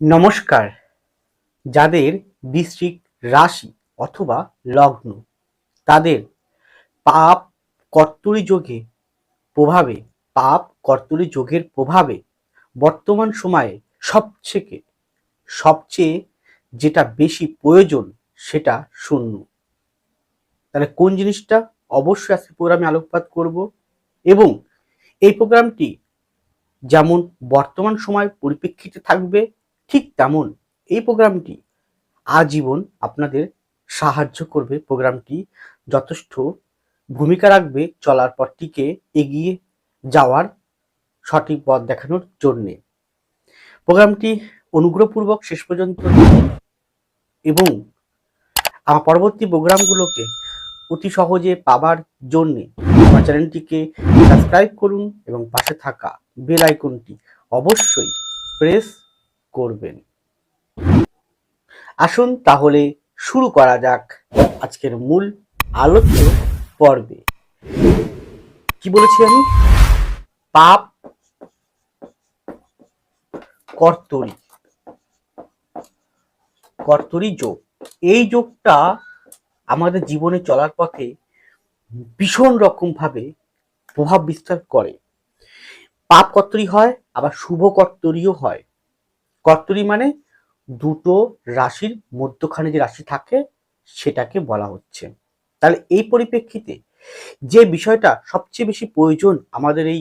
নমস্কার। যাদের বৃশ্চিক রাশি অথবা লগ্ন, তাদের পাপ কর্তরী যোগে প্রভাবে, পাপ কর্তরী যোগের প্রভাবে বর্তমান সময়ে সবথেকে, সবচেয়ে যেটা বেশি প্রয়োজন সেটা শূন্য। তাহলে কোন জিনিসটা? অবশ্যই আজকে প্রোগ্রামে আলোকপাত করব এবং এই প্রোগ্রামটি যেমন বর্তমান সময় পরিপ্রেক্ষিতে থাকবে ঠিক তেমন এই প্রোগ্রামটি আজীবন আপনাদের সাহায্য করবে। প্রোগ্রামটি যথেষ্ট ভূমিকা রাখবে চলার পথটিকে এগিয়ে যাওয়ার সঠিক পথ দেখানোর জন্যে। প্রোগ্রামটি অনুগ্রহপূর্বক শেষ পর্যন্ত এবং আমার পরবর্তী প্রোগ্রামগুলোকে অতি সহজে পাবার জন্যে আমার চ্যানেলটিকে সাবস্ক্রাইব করুন এবং পাশে থাকা বেল আইকনটি অবশ্যই প্রেস করবেন। আসুন তাহলে শুরু করা যাক আজকের মূল আলোচ্য পর্বে। কি বলেছি আমি? পাপ, কর্তরি। কর্তরি যোগ। এই যোগটা আমাদের জীবনে চলার পথে ভীষণ রকম ভাবে প্রভাব বিস্তার করে। পাপ কর্তরি হয়, আবার শুভ কর্তরিও হয়। কর্তরি মানে দুটো রাশির মধ্যখানে যে রাশি থাকে সেটাকে বলা হচ্ছে। তাহলে এই পরিপ্রেক্ষিতে যে বিষয়টা সবচেয়ে বেশি প্রয়োজন আমাদের এই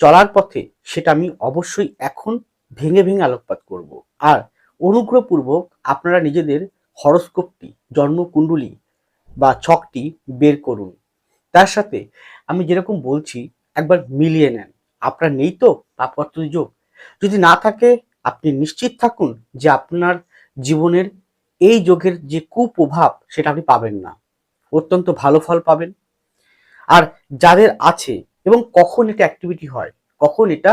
চলার পথে, সেটা আমি অবশ্যই এখন ভেঙে ভেঙে আলোকপাত করব। আর অনুগ্রহপূর্বক আপনারা নিজেদের হরস্কোপটি, জন্মকুণ্ডলী বা ছকটি বের করুন। তার সাথে আমি যেরকম বলছি, একবার মিলিয়ে নেন। আপনার নেই তো পাপত্র যোগ। যদি না থাকে আপনি নিশ্চিত থাকুন যে আপনার জীবনের এই যোগের যে কুপ্রভাব, সেটা আপনি পাবেন না। অত্যন্ত ভালো ফল পাবেন। আর যাদের আছে এবং কখন এটা অ্যাক্টিভিটি হয়, কখন এটা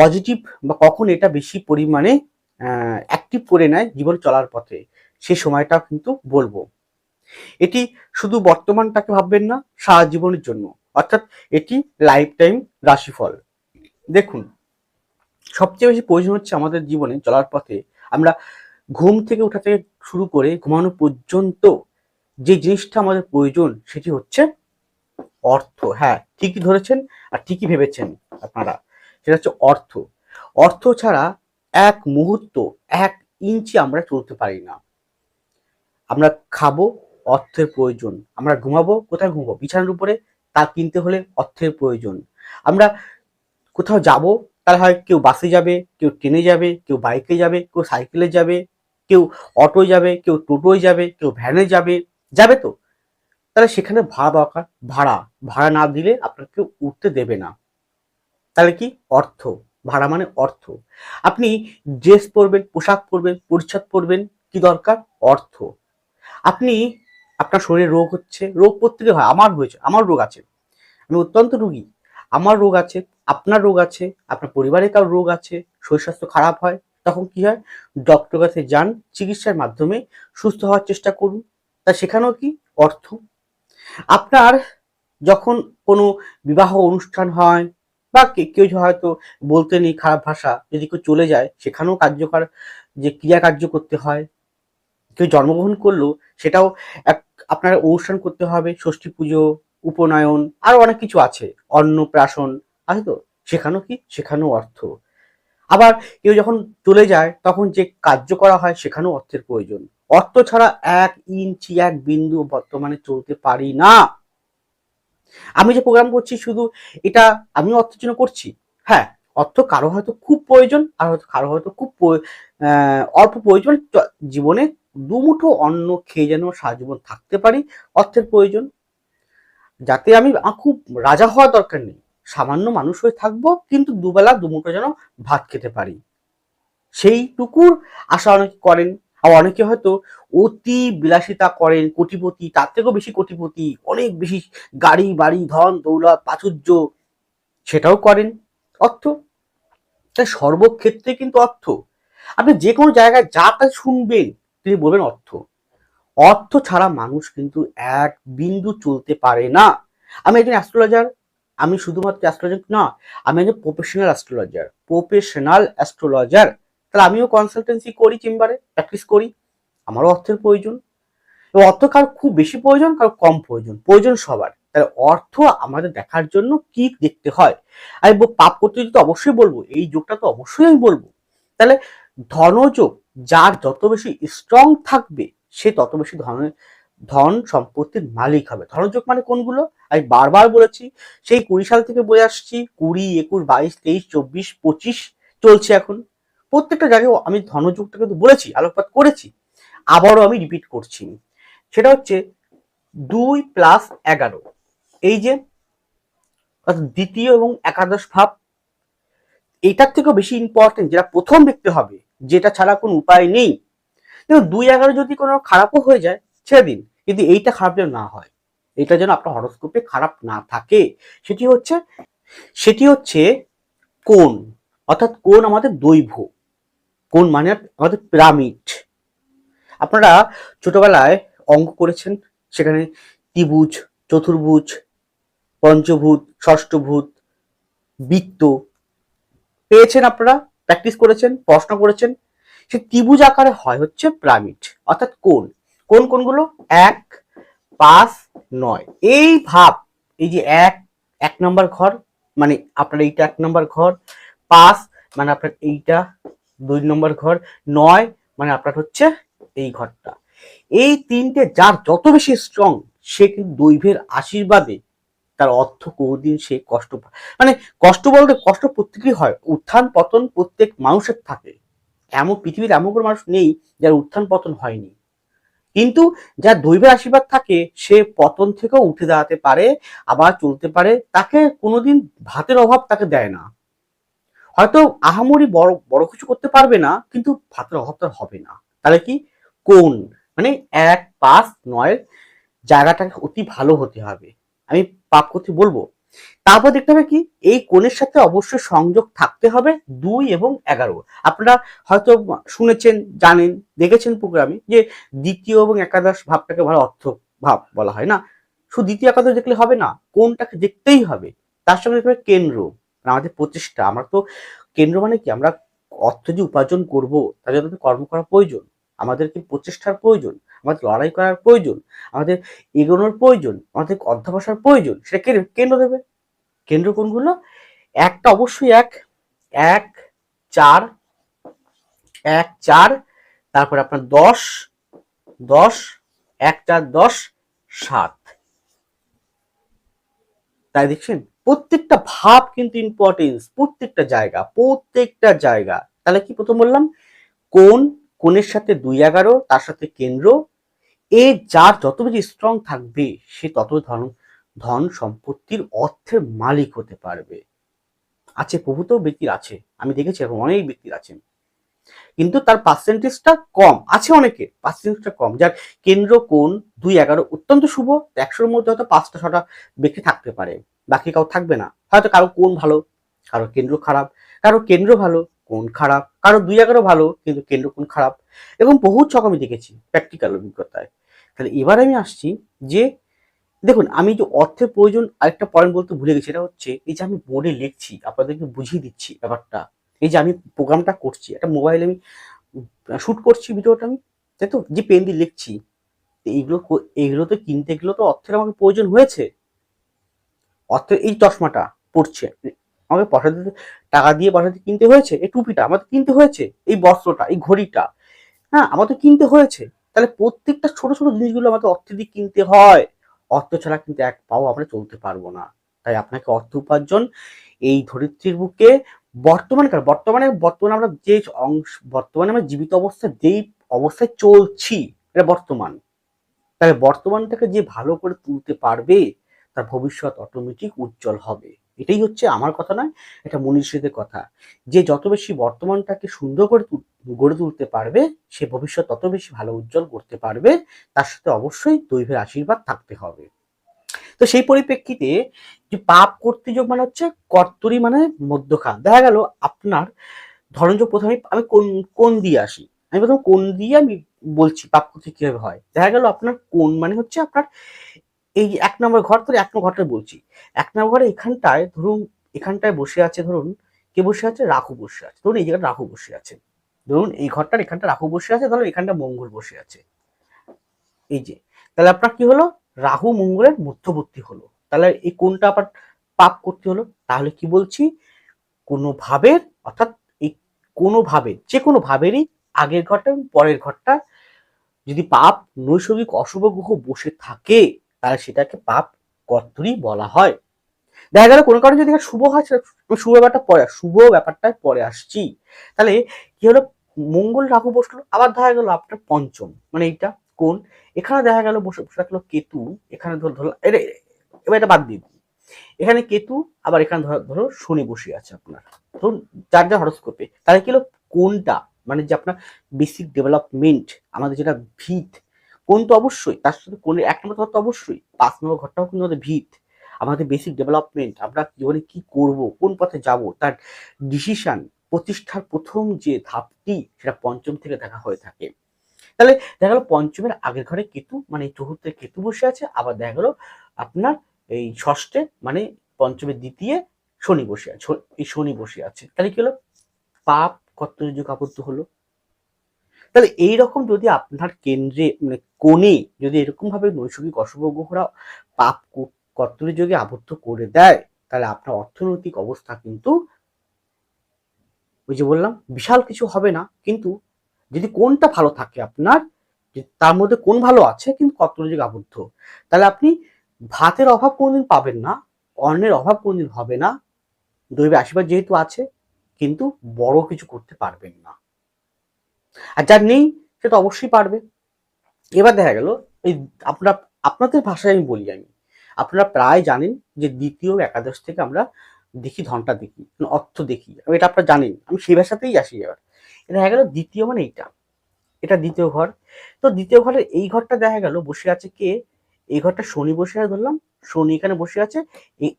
পজিটিভ বা কখন এটা বেশি পরিমাণে অ্যাক্টিভ করে নেয় জীবন চলার পথে, সে সময়টা কিন্তু বলব। এটি শুধু বর্তমানটাকে ভাববেন না, সারা জীবনের জন্য। অর্থাৎ এটি লাইফ টাইম রাশিফল। দেখুন সবচেয়ে বেশি প্রয়োজন হচ্ছে আমাদের জীবনে চলার পথে। আমরা ঘুম থেকে ওঠা থেকে শুরু করে ঘুমানো পর্যন্ত যে জিনিসটা আমাদের প্রয়োজন সেটি হচ্ছে অর্থ। হ্যাঁ ঠিকই ধরেছেন আর ঠিকই ভেবেছেন আপনারা। সেটা হচ্ছে অর্থ। অর্থ ছাড়া এক মুহূর্ত, এক ইঞ্চি আমরা চলতে পারি না। আমরা খাব অর্থের প্রয়োজন। আমরা ঘুমাবো, কোথায় ঘুমাবো? বিছানার উপরে তা কিনতে হলে অর্থের প্রয়োজন। আমরা কোথাও যাব তাহলে হয় কেউ বাসে যাবে, কেউ ট্রেনে যাবে, কেউ বাইকে যাবে, কেউ সাইকেলে যাবে, কেউ অটো যাবে, কেউ টোটোয় যাবে, কেউ ভ্যানে যাবে যাবে তো। তাহলে সেখানে ভাড়া দরকার, ভাড়া। ভাড়া না দিলে আপনাকে কেউ উঠতে দেবে না। তাহলে কি? অর্থ। ভাড়া মানে অর্থ। আপনি ড্রেস পরবেন, পোশাক পরবেন, পরিচ্ছদ পরবেন, কি দরকার? অর্থ। আপনি, আপনার শরীরে রোগ হচ্ছে, রোগ প্রত্যেকে হয়, আমার হয়েছে, আমার রোগ আছে। আমি অত্যন্ত রুগী। আমার রোগ আছে আপনার রোগ আছে, আপনার পরিবারের কারোর রোগ আছে, শরীর স্বাস্থ্য খারাপ হয়, তখন কি হয়? ডক্টর কাছে যান, চিকিৎসার মাধ্যমে সুস্থ হওয়ার চেষ্টা করুন। তা সেখানেও কি? অর্থ। আপনার যখন কোনো বিবাহ অনুষ্ঠান হয় বা কেউ হয়তো বলতে নেই খারাপ ভাষা, যদি কেউ চলে যায়, সেখানেও কার্যকর যে ক্রিয়া কার্য করতে হয়, কেউ জন্মগ্রহণ করল, সেটাও এক, আপনার অনুষ্ঠান করতে হবে, ষষ্ঠী পুজো, উপনয়ন, আরও অনেক কিছু আছে। অন্নপ্রাশন আছে তো? সেখানেও কি? সেখানেও অর্থ। আবার কেউ যখন চলে যায়, তখন যে কার্য করা হয় সেখানেও অর্থের প্রয়োজন। অর্থ ছাড়া এক ইঞ্চি, এক বিন্দু বর্তমানে চলতে পারি না। আমি যে প্রোগ্রাম করছি, শুধু এটা আমি অর্থের জন্য করছি? হ্যাঁ অর্থ কারও হয়তো খুব প্রয়োজন, আর হয়তো কারও হয়তো খুব অল্প প্রয়োজন। জীবনে দুমুঠো অন্ন খেয়ে যেন সারাজীবন থাকতে পারি, অর্থের প্রয়োজন। যাতে আমি খুব রাজা হওয়ার দরকার নেই। সামান্য মানুষ হয়ে থাকব, কিন্তু দুবেলা দুমুঠো যেন ভাত খেতে পারি। সেইটুকুর আশা অনেকে করেন, আর অনেকে হয়তো অতি বিলাসিতা করেন, কোটিপতি, তার থেকেও বেশি কোটিপতি, অনেক বেশি গাড়ি, বাড়ি, ধন, দৌলত, প্রাচুর্য, সেটাও করেন। অর্থ? তাই সর্বক্ষেত্রে কিন্তু অর্থ। আপনি যে কোনো জায়গায় যা কাজ শুনবেন, তিনি বলবেন অর্থ। অর্থ ছাড়া মানুষ কিন্তু এক বিন্দু চলতে পারে না। আমি একজন অ্যাস্ট্রোলজার আমি শুধুমাত্র অ্যাস্ট্রোলজার না, আমি একজন প্রফেশনাল অ্যাস্ট্রোলজার প্রফেশনাল অ্যাস্ট্রোলজার তাহলে আমিও কনসালটেন্সি করি চেম্বারে প্র্যাকটিস করি। আমারও অর্থের প্রয়োজন। অর্থ কার খুব বেশি প্রয়োজন, কার কম প্রয়োজন প্রয়োজন সবার। তাহলে অর্থ আমাদের দেখার জন্য কি দেখতে হয়? আমি পাপ করতে তো অবশ্যই বলব, এই যোগটা তো অবশ্যই আমি বলব। তাহলে ধনযোগ, যার যত বেশি স্ট্রং থাকবে, সে তত বেশি ধনের, ধন সম্পত্তির মালিক হবে। ধনযোগ মানে কোনগুলো? আমি বারবার বলেছি, সেই কুড়ি সাল থেকে বলে আসছি, কুড়ি, একুশ, বাইশ, তেইশ, চব্বিশ, পঁচিশ চলছে এখন। প্রত্যেকটা জায়গায় আমি ধনযোগটা কিন্তু বলেছি, আলোকপাত করেছি, আবারও আমি রিপিট করছি। সেটা হচ্ছে দুই প্লাস এগারো। এই যে দ্বিতীয় এবং একাদশ ভাব, এটার থেকেও বেশি ইম্পর্টেন্ট যেটা প্রথম দেখতে হবে, যেটা ছাড়া কোনো উপায় নেই। দেখুন, দুই এগারো যদি কোনো খারাপও হয়ে যায়, ছেড়ে দিন, কিন্তু এইটা খারাপ যেন না হয়। এটা যেন আপনার হরস্কোপে খারাপ না থাকে। সেটি হচ্ছে সেটি হচ্ছে কোন? অর্থাৎ কোন আমাদের দৈভ কোন মানে আমাদের পিরামিড? আপনারা ছোটবেলায় অঙ্ক করেছেন, সেখানে ত্রিভুজ, চতুর্ভুজ, পঞ্চভূত, ষষ্ঠভূত, বৃত্ত পেয়েছেন আপনারা? প্র্যাকটিস করেছেন, প্রশ্ন করেছেন। সে ত্রিভুজ আকারে হয় হচ্ছে পিরামিড। অর্থাৎ কোন? কোন কোনগুলো? এক পাঁচ নয়। এই ভাব, এই যে এক এক নম্বর ঘর মানে আপনার এইটা এক নম্বর ঘর, পাঁচ মানে আপনার এইটা দুই নম্বর ঘর, নয় মানে আপনার হচ্ছে এই ঘরটা। এই তিনটে যার যত বেশি স্ট্রং সে কিন্তু দৈবের আশীর্বাদে তার অর্থ কোনোদিন সে কষ্ট মানে কষ্ট বলতে কষ্ট প্রত্যেকই হয়। উত্থান পতন প্রত্যেক মানুষের থাকে। এমন, পৃথিবীর এমন কোনো মানুষ নেই যার উত্থান পতন হয়নি। কিন্তু যার দৈবের আশীর্বাদ থাকে, সে পতন থেকেও উঠে দাঁড়াতে পারে, আবার চলতে পারে, তাকে কোনোদিন ভাতের অভাব তাকে দেয় না। হয়তো আহামরি বড় বড় কিছু করতে পারবে না, কিন্তু ভাতের অভাব তার হবে না। তাহলে কি? কোন? মানে এক পাঁচ নয়ের জায়গাটাকে অতি ভালো হতে হবে। আমি পাপ করতে বলব তারপর দেখতে হবে কি, এই কোণের সাথে অবশ্যই সংযোগ থাকতে হবে দুই এবং এগারো। আপনারা হয়তো শুনেছেন, জানেন, দেখেছেন প্রোগ্রামে যে দ্বিতীয় এবং একাদশ ভাবটাকে ভালো অর্থ ভাব বলা হয় না। শুধু দ্বিতীয় একাদশ দেখলে হবে না কোনটাকে দেখতেই হবে। তার সঙ্গে দেখতে হবে কেন্দ্র। মানে আমাদের প্রচেষ্টা, আমরা তো কেন্দ্র মানে কি? আমরা অর্থ যে উপার্জন করব, তার জন্য কর্ম করা প্রয়োজন। আমাদেরকে প্রচেষ্টার প্রয়োজন, আমাদের লড়াই করার প্রয়োজন, আমাদের এগোনোর প্রয়োজন, আমাদের অধ্যাবসার প্রয়োজন, সেটা কেন্দ্র দেবে। কেন্দ্র কোনগুলো? একটা অবশ্যই এক এক, চার এক, চার, তারপরে আপনার দশ দশ, এক, চার, দশ, সাত। তাই দেখছেন? প্রত্যেকটা ভাব কিন্তু ইম্পর্টেন্স প্রত্যেকটা জায়গা প্রত্যেকটা জায়গা। তাহলে কি প্রথম বললাম? কোন, কোণের সাথে দুই এগারো, তার সাথে কেন্দ্র। এ যার যত বেশি স্ট্রং থাকবে, সে তত ধন ধন সম্পত্তির অর্থের মালিক হতে পারবে। আছে প্রভূত ব্যক্তির আছে। আমি দেখেছি এরকম অনেক ব্যক্তির আছেন কিন্তু তার পার্সেন্টেজটা কম। আছে অনেকে পার্সেন্টেজটা কম। যার কেন্দ্র কোন দুই এগারো অত্যন্ত শুভ একশোর মধ্যে হয়তো পাঁচটা, ছটা ব্যক্তি থাকতে পারে। বাকি কাউ থাকবে না। হয়তো কারও কোন ভালো, কারও কেন্দ্র খারাপ, কারও কেন্দ্র ভালো কোন খারাপ, কারও দুই এগারো ভালো, কিন্তু কেন্দ্র কোন খারাপ। এবং বহু ছক আমি দেখেছি প্র্যাকটিক্যাল অভিজ্ঞতায়। তাহলে এবার আমি আসছি যে দেখুন, আমি যে অর্থের প্রয়োজন আরেকটা পয়েন্ট বলতে ভুলে গেছি এটা হচ্ছে এই যে আমি বোর্ডে লিখছি, আপনাদেরকে বুঝিয়ে দিচ্ছি ব্যাপারটা। এই যে আমি প্রোগ্রামটা করছি, একটা মোবাইলে আমি শ্যুট করছি ভিডিওটা আমি, তাই তো? যে পেন দিয়ে লিখছি এইগুলো এইগুলো তো কিনতে গেলেও তো অর্থের আমাকে প্রয়োজন হয়েছে। অর্থের এই চশমাটা পড়ছে, আমাকে দিতে টাকা দিয়ে দিয়ে কিনতে হয়েছে, এই টুপিটা আমাদের কিনতে হয়েছে, এই বস্ত্রটা, এই ঘড়িটা হ্যাঁ আমাদের কিনতে হয়েছে। তাহলে প্রত্যেকটা ছোট ছোট জিনিসগুলো আমাদের অর্থ দিয়ে কিনতে হয়। অর্থ ছাড়া কিন্তু এক পাও আমরা চলতে পারব না। তাই আপনাকে অর্থ উপার্জন এই ধরিত্রীর বুকে বর্তমানে কার, বর্তমানে বর্তমানে আমরা যে অংশ, বর্তমানে আমরা জীবিত অবস্থায়, যেই অবস্থায় চলছি, এটা বর্তমান। তাহলে বর্তমানটাকে যে ভালো করে তুলতে পারবে, তার ভবিষ্যৎ অটোমেটিক উজ্জ্বল হবে। এটাই হচ্ছে আমার কথা নয়, এটা মনীষীদের কথা। যে যত বেশি বর্তমানটাকে সুন্দর করে গড়ে তুলতে পারবে, সে ভবিষ্যৎ তত বেশি ভালো উজ্জ্বল করতে পারবে, তার সাথে অবশ্যই দৈবের আশীর্বাদ থাকতে হবে। তো সেই পরিপ্রেক্ষিতে যে পাপ কর্তৃযোগ মানে হচ্ছে কর্তরি মানে মধ্যখান। দেখা গেল আপনার ধরনযোগ প্রথমে আমি কোন কোন দিয়ে আসি? আমি প্রথম কোন দিয়ে আমি বলছি পাপ কর্তৃক কীভাবে হয়? দেখা গেল আপনার কোন মানে হচ্ছে আপনার এই যে এক নম্বর ঘর ধরে এক নম্বর ঘরটা বলছি। এক নম্বর ঘরে এখানটায় ধরুন, এখানটায় বসে আছে ধরুন, কে বসে আছে? রাহু বসে আছে। ধরুন এই জায়গায় রাহু বসে আছে। ধরুন এই ঘরটার এখানটা রাহু বসে আছে ধরুন এখানটা মঙ্গল বসে আছে। এই যে, তাহলে আপনার কি হলো? রাহু মঙ্গলের মধ্যবর্তী হলো। তাহলে এই কোনটা আবার পাপ করতে হলো। তাহলে কি বলছি? কোনো ভাবের, অর্থাৎ এই কোনো ভাবের যে কোনো ভাবেরই আগের ঘরটা এবং পরের ঘরটা যদি পাপ, নৈসর্গিক অশুভ গ্রহ বসে থাকে, তাহলে সেটাকে পাপ কর্তরি বলা হয়। দেখা গেল কোনো কারণে যদি শুভ হয় শুভ ব্যাপারটা পরে, শুভ ব্যাপারটায় পরে আসছি। তাহলে কি হলো? মঙ্গল রাহু বসল, আবার দেখা গেল আপনার পঞ্চম। মানে এইটা কোন? এখানে দেখা গেল বসে বসে থাকল কেতু, এখানে ধর, ধরো এবার এটা বাদ দিন এখানে কেতু, আবার এখানে ধরো শনি বসে আছে আপনার। ধরুন যার যা হরস্কোপে, তাহলে কি হলো? কোনটা? মানে যে আপনার বেসিক ডেভেলপমেন্ট আমাদের যেটা ভিত, কোন তো অবশ্যই, তার সাথে কোনের এক নম্বর ঘর তো অবশ্যই, পাঁচ নম্বর ঘরটাও কিন্তু আমাদের ভিত। আমাদের বেসিক ডেভেলপমেন্ট আমরা জীবনে কি করব, কোন পথে যাব, তার ডিসিশন প্রতিষ্ঠার প্রথম যে ধাপটি সেটা পঞ্চম থেকে দেখা হয়ে থাকে। তাহলে দেখা গেল পঞ্চমের আগের ঘরে কেতু মানে চতুর্থে কেতু বসে আছে, আবার দেখা গেল আপনার এই ষষ্ঠে মানে পঞ্চমের দ্বিতীয় শনি বসে আছে এই শনি বসে আছে। তাহলে কি হলো? পাপ কর্তযুগ আবদ্ধ হলো। তাহলে এই রকম যদি আপনার কেন্দ্রে মানে কোণে যদি এরকম ভাবে নৈসর্গিক অশুভ গ্রহরা পাপ কর্তনযোগে আবদ্ধ করে দেয়, তাহলে আপনার অর্থনৈতিক অবস্থা কিন্তু ওই যে বললাম, বিশাল কিছু হবে না, কিন্তু যদি কোনটা ভালো থাকে আপনার তার মধ্যে কোন ভালো আছে, কিন্তু কর্তরিযোগ আবদ্ধ। তাহলে আপনি ভাতের অভাব কোনদিন পাবেন না, অন্নের অভাব কোনদিন হবে না দৈবে আশীর্বাদ যেহেতু আছে, কিন্তু বড় কিছু করতে পারবেন না। আর যার নেই, সে তো অবশ্যই পারবে। এবার দেখা গেল, এই আপনার, আপনাদের ভাষায় আমি বলি আমি, আপনারা প্রায় জানেন যে দ্বিতীয় একাদশ থেকে আমরা দেখি, ধনটা দেখি মানে অর্থ দেখি। আমি এটা আপনারা জানেন, আমি সেই ভাষাতেই আসি এবার। এটা দেখা গেল দ্বিতীয় মানে এইটা। এটা দ্বিতীয় ঘর। তো দ্বিতীয় ঘরের এই ঘরটা দেখা গেল, বসে আছে কে? এই ঘরটা শনি বসে আছে ধরলাম। শনি এখানে বসে আছে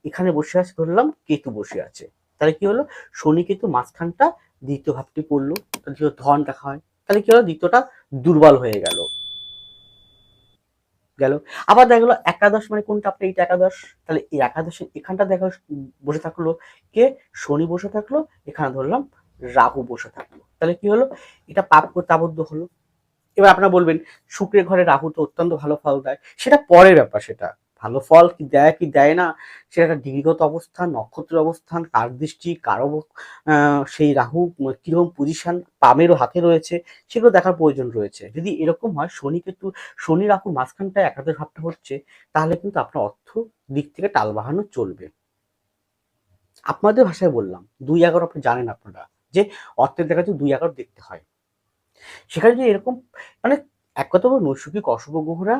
এখানে বসে আছে ধরলাম, কেতু বসে আছে। তাহলে কি হলো? শনি কেতু মাঝখানটা দ্বিতীয় ভাবটি পড়ল। দ্বিতীয় ধন দেখা হয়। তাহলে কি হলো? দ্বিতীয়টা দুর্বল হয়ে গেল। গেল। আবার দেখা গেলো একাদশ মানে কোনটা? আপনি এইটা একাদশ। তাহলে এই একাদশে এখানটা দেখা বসে থাকল কে? শনি বসে থাকল, এখানে ধরলাম রাহু বসে থাকল। তাহলে কি হলো? এটা পাপ করতে আবদ্ধ হলো। এবার আপনারা বলবেন, শুক্রের ঘরে রাহু তো অত্যন্ত ভালো ফল দেয়। সেটা পরের ব্যাপার সেটা। ভালো ফল কি দেয় কি দেয় না, সেটা একটা ডিগ্রিগত অবস্থান, নক্ষত্রের অবস্থান, কার দৃষ্টি, কারও সেই রাহু কীরকম পজিশন পামেরও হাতে রয়েছে, সেগুলো দেখার প্রয়োজন রয়েছে। যদি এরকম হয় শনি কিন্তু শনি রাহুর মাঝখানটায় একাদের ভাবটা হচ্ছে, তাহলে কিন্তু আপনার অর্থ দিক থেকে টাল বাহানো চলবে। আপনাদের ভাষায় বললাম, দুই এগারো আপনি জানেন আপনারা, যে অর্থের দেখা যাচ্ছে দুই এগারো দেখতে হয়। সেখানে যদি এরকম মানে এক কথা বলব, নৈসর্গিক অশুভ গ্রহরা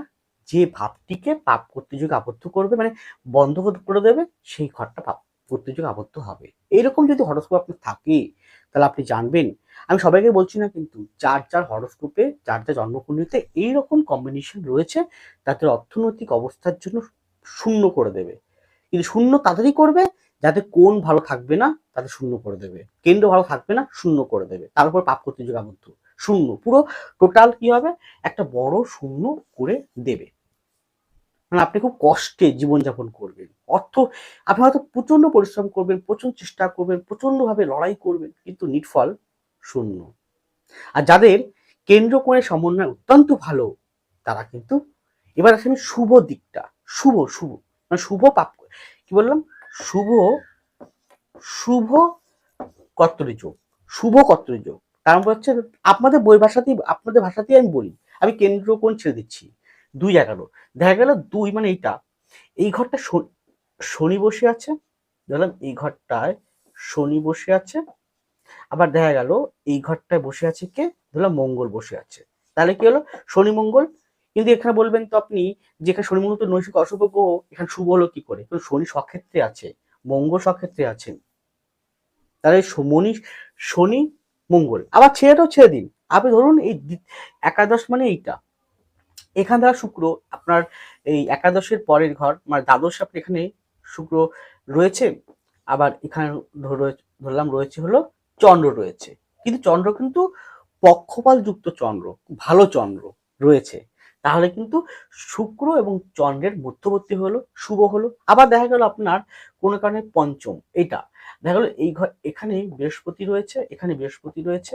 যে ভাবটিকে পাপ কর্তৃযুগ আবদ্ধ করবে মানে বন্ধ করে দেবে, সেই ঘরটা পাপ কর্তৃযুগ আবদ্ধ হবে। এইরকম যদি হরস্কোপ আপনার থাকে, তাহলে আপনি জানবেন। আমি সবাইকে বলছি না কিন্তু যার যার হরস্কোপে, যার যার জন্মকুণ্ডলিতে এইরকম কম্বিনেশন রয়েছে, তাদের অর্থনৈতিক অবস্থার জন্য শূন্য করে দেবে। কিন্তু শূন্য তাদেরই করবে যাতে কোন ভালো থাকবে না, তাদের শূন্য করে দেবে। কেন্দ্র ভালো থাকবে না, শূন্য করে দেবে। তারপর পাপ কর্তৃযুগ আবদ্ধ। শূন্য, পুরো টোটাল কি হবে? একটা বড় শূন্য করে দেবে। মানে আপনি খুব কষ্টে জীবনযাপন করবেন। অর্থ, আপনি হয়তো প্রচণ্ড পরিশ্রম করবেন প্রচণ্ড চেষ্টা করবেন প্রচন্ডভাবে লড়াই করবেন, কিন্তু নিটফল শূন্য। আর যাদের কেন্দ্র করে সমন্বয় অত্যন্ত ভালো, তারা কিন্তু এবার আসেন শুভ দিকটা, শুভ শুভ মানে শুভ পাপ কি বললাম? শুভ শুভ কর্তরী যোগ, শুভ কর্তরী যোগ। তার মানে হচ্ছে আপনাদের বই ভাষাতেই, আপনাদের ভাষাতেই আমি বলি, আমি কেন্দ্র কোন ছেড়ে দিচ্ছি। দুই এগারো দেখা গেল দুই মানে এইটা। এই ঘরটা শনি বসে আছে। ধরলাম এই ঘরটায় শনি বসে আছে। আবার দেখা গেল এই ঘরটায় বসে আছে কে? ধরলাম মঙ্গল বসে আছে। তাহলে কি হলো? শনি মঙ্গল। কিন্তু এখানে বলবেন তো আপনি যে এখানে শনি মঙ্গল তো নৈশিক অশুভ গ্রহ, এখানে শুভ হলো কি করে? শনি সক্ষেত্রে আছে। মঙ্গল সক্ষেত্রে আছেন। তাহলে শনি শনি, মঙ্গল। আবার ছেড়েটাও ছেড়ে দিন। আপনি ধরুন এই একাদশ মানে এইটা। এখান দ্বারা শুক্র আপনার এই একাদশের পরের ঘর মানে দ্বাদশ আপনি এখানে শুক্র রয়েছে, আবার এখানে ধরলাম রয়েছে হলো চন্দ্র রয়েছে। কিন্তু চন্দ্র কিন্তু পক্ষপাল যুক্ত চন্দ্র, ভালো চন্দ্র রয়েছে। তাহলে কিন্তু শুক্র এবং চন্দ্রের মধ্যবর্তী হলো শুভ হলো। আবার দেখা গেল আপনার কোনো কারণে পঞ্চম এটা দেখা গেলো এই ঘর, এখানে বৃহস্পতি রয়েছে, এখানে বৃহস্পতি রয়েছে,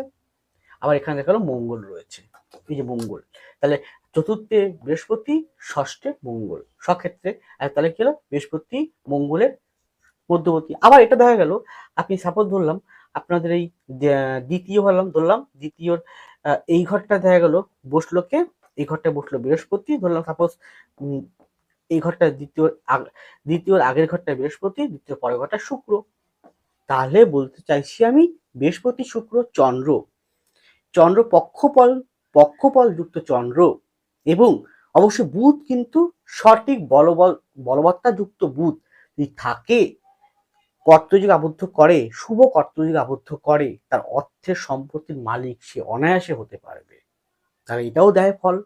আবার এখানে দেখা গেল মঙ্গল রয়েছে। এই যে মঙ্গল, তাহলে চতুর্থে বৃহস্পতি, ষষ্ঠে মঙ্গল। সক্ষেত্রে তাহলে কি হলো? বৃহস্পতি, মঙ্গলের মধ্যবর্তী। আবার এটা দেখা গেল, আপনি সাপোজ ধরলাম, আপনাদের এই দ্বিতীয়- হলাম ধরলাম, দ্বিতীয়র এই ঘরটা দেখা গেল বসল কে এই ঘরটা বসল বৃহস্পতি, ধরলাম সাপোজ এই ঘরটা দ্বিতীয় দ্বিতীয়র আগের ঘরটা বৃহস্পতি, দ্বিতীয় পরের ঘরটা শুক্র। তাহলে বলতে চাইছি আমি বৃহস্পতি, শুক্র, চন্দ্র। চন্দ্র পক্ষপল পক্ষপল যুক্ত চন্দ্র। এবং অবশ্যই বুধ কিন্তু সঠিক বলবল বলবত্তা যুক্ত বুধ। যদি থাকে, কর্তযুগ আবদ্ধ করে, শুভ কর্তযুগ আবদ্ধ করে, তার অর্থের সম্পত্তির মালিক সে অনায়াসে হতে পারবে। তার এটাও দেয় ফল।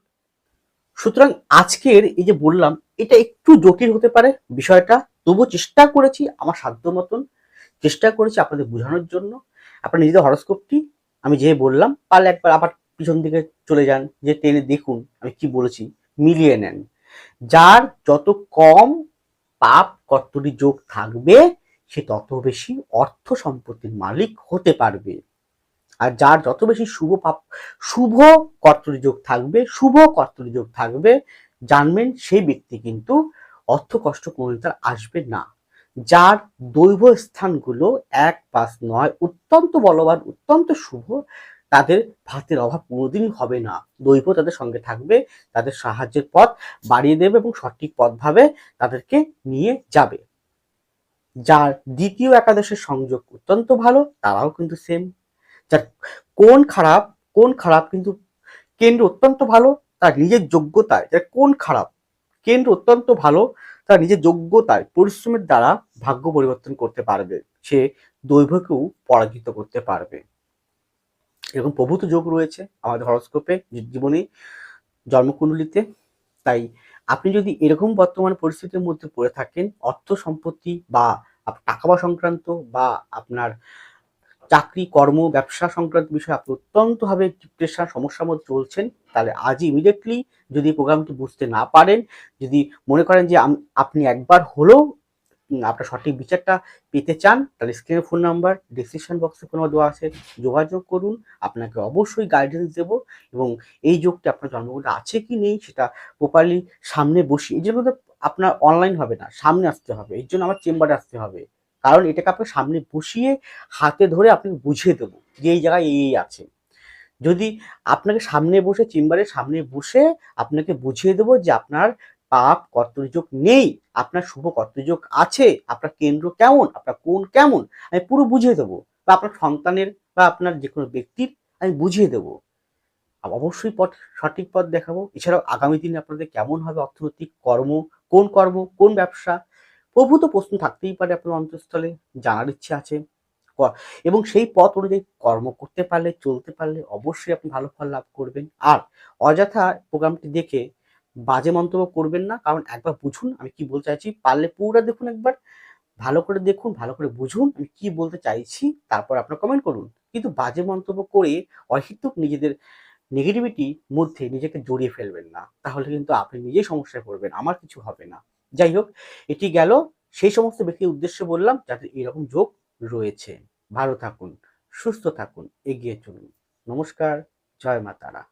সুতরাং আজকের এই যে বললাম, এটা একটু জটিল হতে পারে বিষয়টা। তবু চেষ্টা করেছি আমার সাধ্য মতন। চেষ্টা করেছি আপনাদের বোঝানোর জন্য। আপনার নিজেদের হরস্কোপটি আমি যে বললাম, পারলে একবার আবার পিছন দিকে চলে যান, যে টেনে দেখুন আমি কি বলেছি, মিলিয়ে নেন। যার যত কম পাপ কর্তরি যোগ থাকবে, সে তত বেশি অর্থ সম্পত্তির মালিক হতে পারবে। আর যার যত বেশি শুভ পাপ, শুভ কর্তরি যোগ থাকবে, শুভ কর্তরি যোগ থাকবে, জানবেন সেই ব্যক্তি কিন্তু অর্থ কষ্ট তার আসবে না। যার দৈব স্থানগুলো এক পাঁচ নয়, অত্যন্ত বলবান, অত্যন্ত শুভ তাদের ভাতের অভাব কোনোদিন হবে না। দৈব তাদের সঙ্গে থাকবে, তাদের সাহায্যের পথ বাড়িয়ে দেবে এবং সঠিক পথভাবে তাদেরকে নিয়ে যাবে। যার দ্বিতীয় একাদশের সংযোগ অত্যন্ত ভালো, তারাও কিন্তু সেম যার কোন খারাপ কোন খারাপ কিন্তু কেন্দ্র অত্যন্ত ভালো, তার নিজের যোগ্যতায়, যার কোন খারাপ কেন্দ্র অত্যন্ত ভালো, তার নিজের যোগ্যতায় পরিশ্রমের দ্বারা ভাগ্য পরিবর্তন করতে পারবে। সে দৈবকেও পরাজিত করতে পারবে। এরকম প্রভূত যোগ রয়েছে আমাদের হরস্কোপে জীবনে জন্মকুণ্ডলিতে। তাই আপনি যদি এরকম বর্তমান পরিস্থিতির মধ্যে পড়ে থাকেন, অর্থ সম্পত্তি বা টাকা বা সংক্রান্ত বা আপনার চাকরি, কর্ম, ব্যবসা সংক্রান্ত বিষয়ে আপনি অত্যন্তভাবে ডিপ্রেশন সমস্যার মধ্যে চলছেন, তাহলে আজই ইমিডিয়েটলি যদি প্রোগ্রামটি বুঝতে না পারেন, যদি মনে করেন যে আপনি একবার হলেও আপনার সঠিক বিচারটা পেতে চান, তাহলে স্ক্রিনের ফোন নাম্বার ডিসক্রিপশন বক্সে কোনো দেওয়া আছে, যোগাযোগ করুন, আপনাকে অবশ্যই গাইডেন্স দেবো এবং এই যোগটি আপনার জন্মগুলো আছে কি নেই সেটা প্রপারলি সামনে বসিয়ে, এই জন্য আপনার অনলাইন হবে না, সামনে আসতে হবে, এর জন্য আমার চেম্বারে আসতে হবে, কারণ এটাকে আপনার সামনে বসিয়ে হাতে ধরে আপনাকে বুঝিয়ে দেবো যে এই জায়গায় এই আছে। যদি আপনাকে সামনে বসে চেম্বারের সামনে বসে আপনাকে বুঝিয়ে দেবো যে আপনার পাপ কর্তযোগ নেই। আপনার শুভ কর্তযোগ আছে, আপনার কেন্দ্র কেমন, আপনার কোন কেমন, আমি পুরো বুঝিয়ে দেবো। বা আপনার সন্তানের বা আপনার যে কোনো ব্যক্তির আমি বুঝিয়ে দেবো। অবশ্যই পথ, সঠিক পথ দেখাবো। এছাড়াও আগামী দিনে আপনাদের কেমন হবে অর্থনৈতিক কর্ম, কোন কর্ম, কোন ব্যবসা প্রভূত প্রশ্ন থাকতেই পারে আপনার অন্তঃস্থলে, জানার ইচ্ছে আছে। এবং সেই পথ অনুযায়ী কর্ম করতে পারলে, চলতে পারলে অবশ্যই আপনি ভালো ফল লাভ করবেন। আর অযথা প্রোগ্রামটি দেখে বাজে মন্তব্য করবেন না, কারণ একবার বুঝুন আমি কি বলতে চাইছি। পারলে পুরোটা দেখুন একবার, ভালো করে দেখুন, ভালো করে বুঝুন আমি কি বলতে চাইছি, তারপর আপনার কমেন্ট করুন। কিন্তু বাজে মন্তব্য করে অহেতুক নিজেদের নেগেটিভিটির মধ্যে নিজেকে জড়িয়ে ফেলবেন না। তাহলে কিন্তু আপনি নিজেই সমস্যায় পড়বেন, আমার কিছু হবে না। যাই হোক, এটি গেল। সেই সমস্ত ব্যক্তির উদ্দেশ্যে বললাম, যাতে এরকম যোগ রয়েছে। ভালো থাকুন, সুস্থ থাকুন, এগিয়ে চলুন। নমস্কার, জয় মা তারা।